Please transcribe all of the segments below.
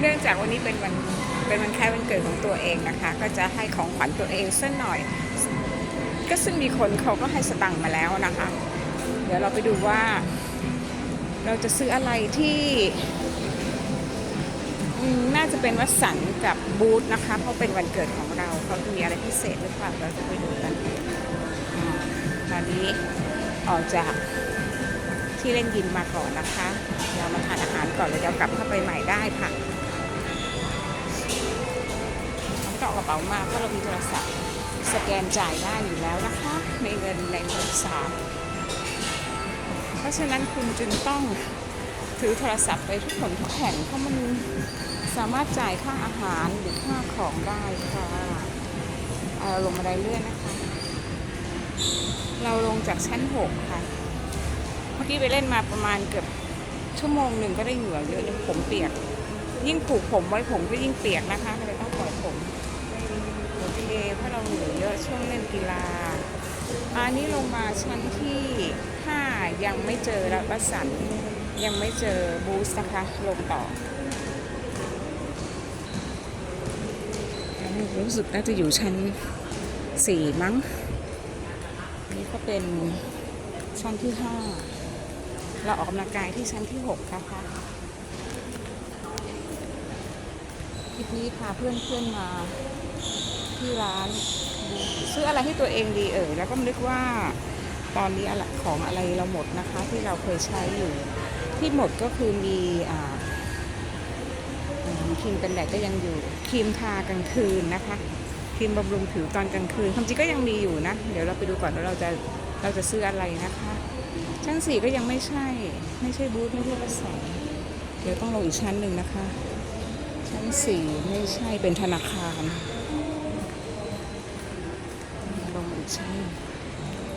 เนื่องจากวันนี้เป็นวันเป็นวันคล้ายวันเกิดของตัวเองนะคะ ก็จะให้ของขวัญตัวเองสักหน่อย ก็ซึ่งมีคนเขาก็ให้สตังค์มาแล้วนะคะ เดี๋ยวเราไปดูว่า เราจะซื้ออะไรที่น่าจะเป็นวัสันกับบูธนะคะ เพราะเป็นวันเกิดของเราเขาจะมีอะไรพิเศษหรือเปล่าเราจะไปดูกันตอนนี้ออกจากที่เล่นยินมาก่อนนะคะ เรามาทานอาหารก่อนแล้วเดี๋ยวกลับเข้าไปใหม่ได้ค่ะ กระเป๋ามากเพราะเรามีโทรศัพท์สแกนจ่ายได้อยู่แล้วนะคะ ในเงินในโทรศัพท์เพราะฉะนั้นคุณจึงต้องถือโทรศัพท์ไปทุกคนทุกแห่งเพราะมันสามารถจ่ายค่าอาหารหรือค่าของได้ค่ะเอาลงมาได้เรื่อยนะคะ เราลงจากชั้น 6 ค่ะ เมื่อกี้ไปเล่นมาประมาณเกือบชั่วโมงหนึ่งก็ได้เหงื่อเยอะเลยผมเปียก ยิ่งผูกผมไว้ผมก็ยิ่งเปียกนะคะก็เลยต้องปล่อยผม กีฬาอันนี้ลงมาชั้นที่ 5 ยังไม่เจอรับประสันยังไม่เจอบูสนะคะลงต่อรู้สึกน่าจะอยู่ชั้น 4 มั้ง นี่ก็เป็นชั้นที่ 5 เราออกกำลังกายที่ชั้นที่ 6 นะคะคลิปนี้พาเพื่อนๆมา ที่ร้าน ซื้ออะไรให้ตัวเองดีเออแล้วก็นึกว่าตอนนี้อะไรของอะไรเราหมดนะคะที่เราเคยใช้อยู่ ที่หมดก็คือมีครีมกันแดดก็ยังอยู่ครีมทากลางคืนนะคะครีมบำรุงผิวตอนกลางคืนความจริงก็ยังมีอยู่นะ เดี๋ยวเราไปดูก่อนว่าเราจะเราจะซื้ออะไรนะคะชั้นสี่ก็ยังไม่ใช่ ไม่ใช่บูธไม่ใช่ประสาเดี๋ยวต้องลงอีกชั้นหนึ่งนะคะ ชั้นสี่ไม่ใช่เป็นธนาคาร ชั้น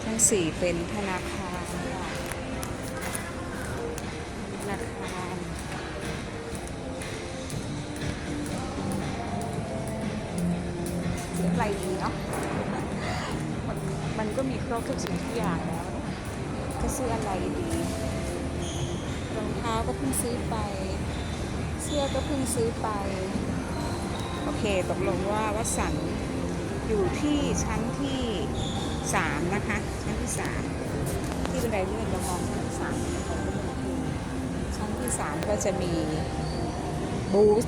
ชั้นสี่เป็นธนาคารธนาคารซื้ออะไรดีเนาะมันมันก็มีครบทุกสิ่งทุกอย่างแล้วจะซื้ออะไรดีรองเท้าก็เพิ่งซื้อไป เสื้อก็เพิ่งซื้อไป โอเคตกลงว่าวัสันอยู่ที่ชั้นที่ สามนะคะชั้นที่สามที่บันไดเลื่อนเรามองชั้นที่สามชั้นที่สามก็จะมีบูธ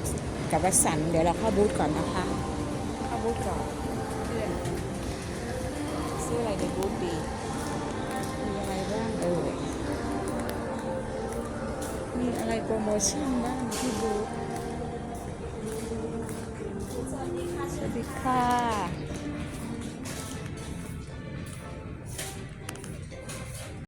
กับวัสันเดี๋ยวเราเข้าบูธก่อนนะคะ เข้าบูธก่อนเพื่อนซื้ออะไรในบูธดีมีอะไรบ้างเอ่ยมีอะไรโปรโมชั่นบ้างที่บูธสวัสดีค่ะ